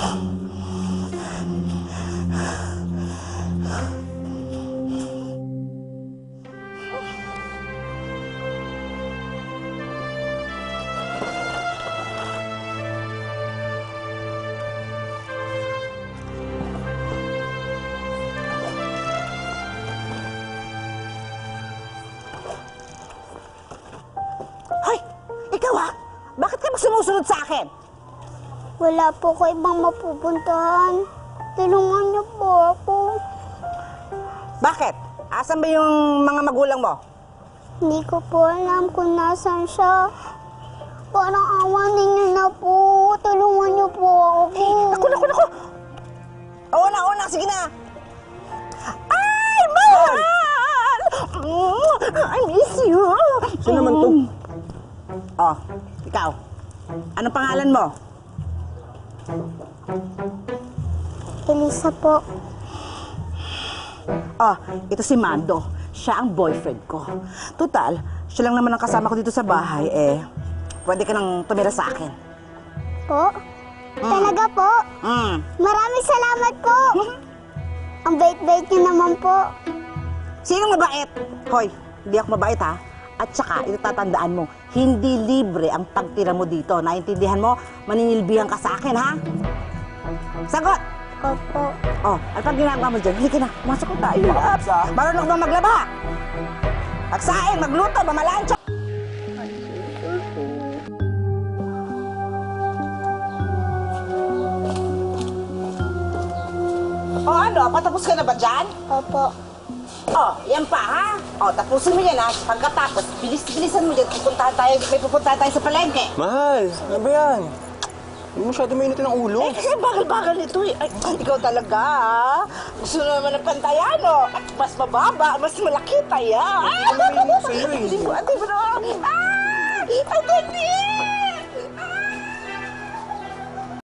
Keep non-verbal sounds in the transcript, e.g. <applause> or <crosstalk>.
Ha? Bakit ka ba sumusunod sa akin? Wala po ko ibang mapupuntahan. Tulungan niyo po ako. Bakit? Asan ba yung mga magulang mo? Hindi ko po alam kung nasan siya. Parang awa ninyo na po. Tulungan niyo po ako. Naku, naku, naku! Oo na, oo na, sige na! Ay, mahal! Mm, I miss you! Sino naman to? Oh, ikaw. Anong pangalan mo? Elisa po. Oh, ito si Mando. Siya ang boyfriend ko. Total, siya lang naman ang kasama ko dito sa bahay, eh. Pwede ka nang tumira sa akin. Po? Talaga po? Mm. Maraming salamat po. <laughs> Ang bait-bait niyo naman po. Sino mabait? Hoy, hindi ako mabait ha. At saka, ito tatandaan mo, hindi libre ang pagtira mo dito. Naintindihan mo? Maninilbihan ka sa akin, ha? Sagot! Opo. Oh, ano pag ginagawa mo dyan? Halika na, pumasok ko tayo. Marunong ba maglaba? Magsaing, magluto, mamalansya. O ano, patapos ka na ba dyan? Opo. Oh, yan pa ha? Oh, tapusin mo yan ha. Pagkatapos, bilis-bilisan mo yan. Pupuntahan tayo, may pupuntahan tayo sa palengke. Mahal, ano ba yan? Hindi masyado mainitin ang ulo. Eh, kasi bagal-bagal nito eh. Ay, ikaw talaga ha? Gusto naman ng pantayano. At mas mababa, mas malaki taya. Hindi ko naman sa'yo eh. Hindi mo, ate na. Ah! Ang ganda!